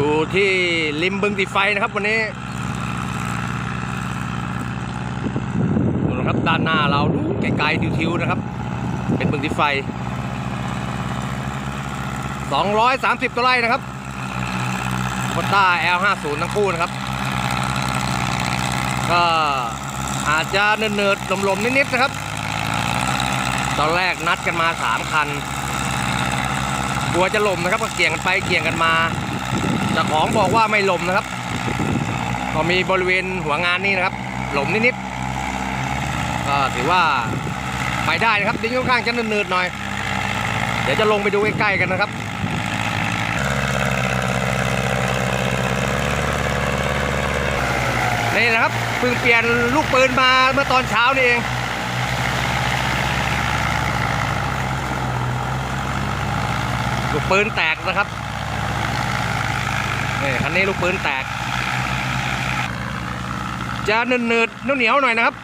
อยู่ที่ริมบึงติไฟนะครับวันนี้ดูนะครับด้านหน้าเราดูไกลๆทิวๆนะครับ เป็นบึงติไฟ 230ตัวไร่นะครับโคต้า L50 ทั้งคู่นะครับ ก็อาจจะเนิร์ดๆลมๆนิดๆนะครับ ตอนแรกนัดกันมา 3 คันกลัวจะหล่มนะครับก็เกี่ยงกันไปเกี่ยงกันมา จ้าของบอกว่าไม่หล่มนะครับ ก็มีบริเวณหัวงานนี่นะครับ หล่มนิดๆก็ถือว่าไปได้นะครับดิ้งค่อนข้างจะเนิร์ดๆหน่อย เดี๋ยวจะลงไปดูใกล้ๆกันนะครับนี่นะครับเพิ่งเปลี่ยนลูกปืนมาเมื่อตอนเช้านี่เอง ลูกปืนแตกนะครับ นี่คันนี้ลูกปืนแตก จะเนืดๆเหนียวๆหน่อยนะครับ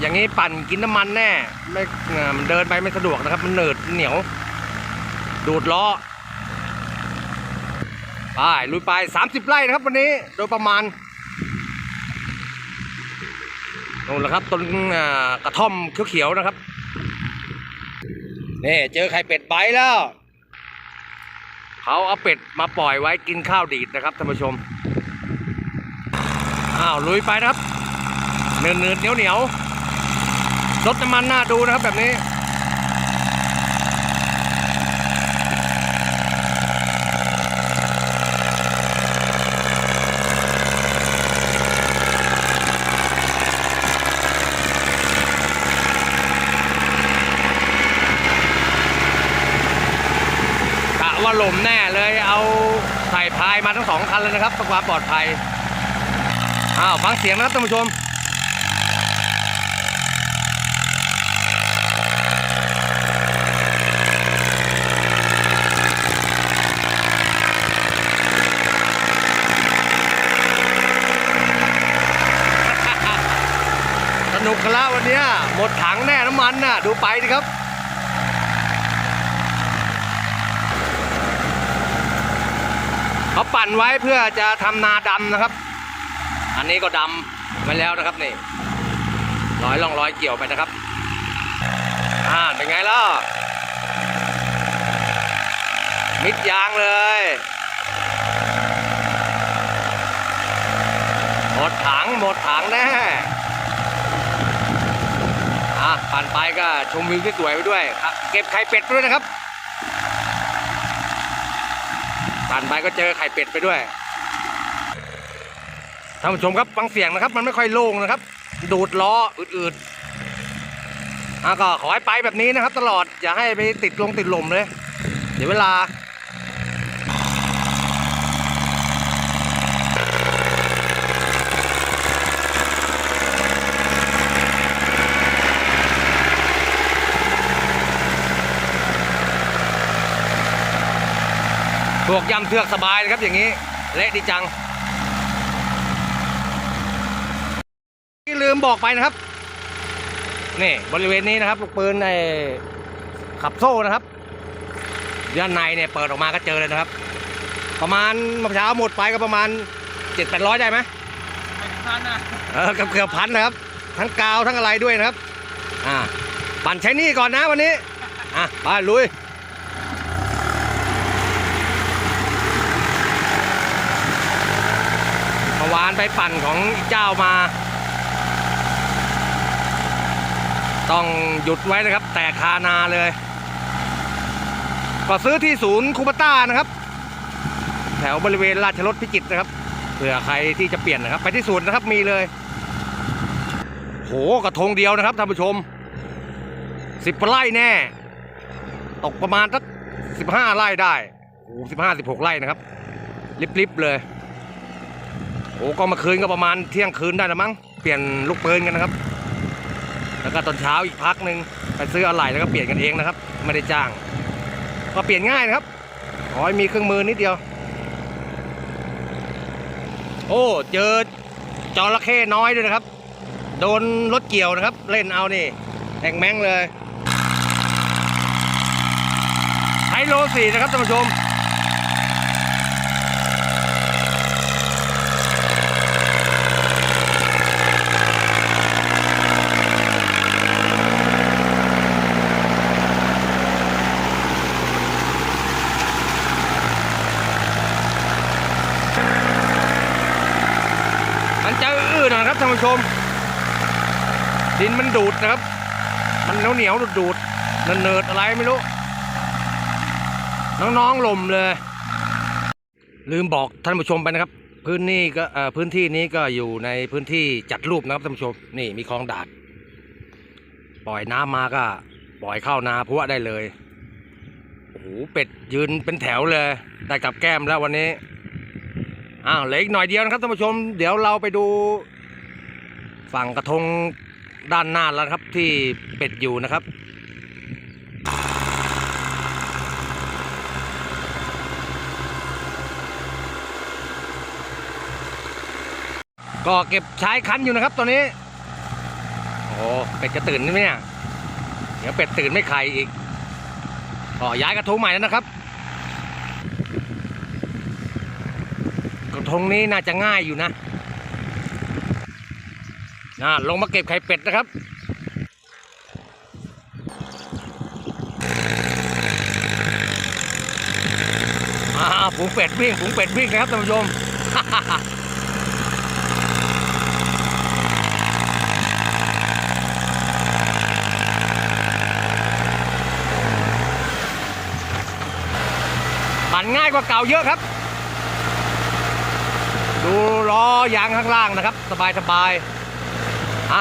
อย่างนี้ปั่นกินน้ำมันแน่ ไม่เอ่อมันเดินไปไม่สะดวกนะครับ มันเนืดเหนียว ดูดล้อไปลุยไป 30 ไร่นะครับวันนี้โดยประมาณนู่นแหละครับต้นกระท่อมเขียวๆนะครับนี่เจอไข่เป็ดไปแล้ว เขาเอาเป็ดมาปล่อยไว้กินข้าวดีดนะครับท่านผู้ชมอ้าวลุยไปนะครับเนื้อเนื้อเหนียวเหนียวรถน้ำมันน่าดูนะครับแบบนี้ ว่าหล่มแน่เลยเอาใส่พายมาทั้งสองคันเลยนะครับเพื่อความปลอดภัยอ้าวฟังเสียงนะครับท่านผู้ชมสนุกกันแล้ววันนี้หมดถังแน่น้ำมันน่ะ ดูไปดิครับ เขาปั่นไว้เพื่อจะทำนาดำนะครับ อันนี้ก็ดำไว้แล้วนะครับนี่ร้อยล่องร้อยเกี่ยวไปนะครับอ่าเป็นไงล่ะมิดยางเลยหมดถังหมดถังแน่อะปั่นไปก็ชมวิวสวยไปด้วยครับเก็บไข่เป็ดไปด้วยนะครับ ผ่านไปก็เจอไข่เป็ดไปด้วยท่านผู้ชมครับฟังเสียงนะครับ มันไม่ค่อยโล่งนะครับ ดูดล้ออืดๆอะก็ขอให้ไปแบบนี้นะครับ ตลอดอย่าให้ไปติดลงติดลมเลย เดี๋ยวเวลา วกยำเทือกสบายเลยครับอย่างนี้ เละดีจัง ที่ลืมบอกไปนะครับ นี่บริเวณนี้นะครับลูกปืนในขับโซ่นะครับด้านในเนี่ยเปิดออกมาก็เจอเลยนะครับ ประมาณเมื่อเช้าหมดไปก็ประมาณเจ็ดแปดร้อยได้ไหมพันอะเออเกือบเกือบพันนะครับ ทั้งกาวทั้งอะไรด้วยนะครับ อ่า ปั่นใช้หนี่ก่อนนะวันนี้ อะไปลุย เมื่อวานไปปั่นของอีกเจ้ามา ต้องหยุดไว้นะครับ แตกคานาเลย ก็ซื้อที่ศูนย์คูปต้านะครับ แถวบริเวณราชรถพิจิตรนะครับเผื่อใครที่จะเปลี่ยนนะครับ ไปที่ศูนย์นะครับมีเลย โหกระทงเดียวนะครับท่านผู้ชมสิบไร่แน่ ตกประมาณสักสิบห้าไร่ได้โอ้สิบห้าสิบหกไร่นะครับ ลิบๆเลย โอ้ก็มาคืนก็ประมาณเที่ยงคืนได้แล้วมั้งเปลี่ยนลูกปืนกันนะครับ แล้วก็ตอนเช้าอีกพักหนึ่งไปซื้ออะไหล่แล้วก็เปลี่ยนกันเองนะครับ ไม่ได้จ้าง ก็เปลี่ยนง่ายนะครับขอให้มีเครื่องมือนิดเดียว โอ้เจอจระเข้น้อยด้วยนะครับ โดนรถเกี่ยวนะครับ เล่นเอานี่แองแมงเลยไฮโลสี่นะครับท่านผู้ชม ครับ ท่านผู้ชม ดินมันดูดนะครับ มันเหนียวเหนียวๆดูดเนิดอะไรไม่รู้น้องๆลมเลย ลืมบอกท่านผู้ชมไปนะครับ พื้นนี่ก็พื้นที่นี้ก็อยู่ในพื้นที่จัดรูปนะครับท่านผู้ชมนี่มีคลองดาดปล่อยน้ำมาก็ ปล่อยเข้านาพัวได้เลยโอ้โหเป็ดยืนเป็นแถวเลยได้กับแก้มแล้ววันนี้อ้าวเหลืออีกหน่อยเดียวนะครับท่านผู้ชม เดี๋ยวเราไปดู ฝั่งกระทงด้านหน้าแล้วครับที่เป็ดอยู่นะครับ ก็เก็บใช้คันอยู่นะครับตอนนี้ โอ้เป็ดจะตื่นไหมเนี่ยเดี๋ยวเป็ดตื่นไม่ไข่อีกก็ย้ายกระทงใหม่แล้วนะครับ กระทงนี้น่าจะง่ายอยู่นะ น่าลงมาเก็บไข่เป็ดนะครับอาฝูงเป็ดวิ่งฝูงเป็ดวิ่งนะครับท่านผู้ชมปั่นง่ายกว่าเก่าเยอะครับ ดูล้อยางข้างล่างนะครับ สบายสบาย อะ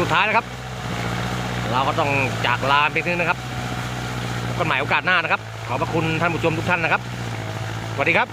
สุดท้ายนะครับ เราก็ต้องจากลาไปนิดนึงนะครับพบกันใหม่โอกาสหน้านะครับ ขอบพระคุณท่านผู้ชมทุกท่านนะครับสวัสดีครับ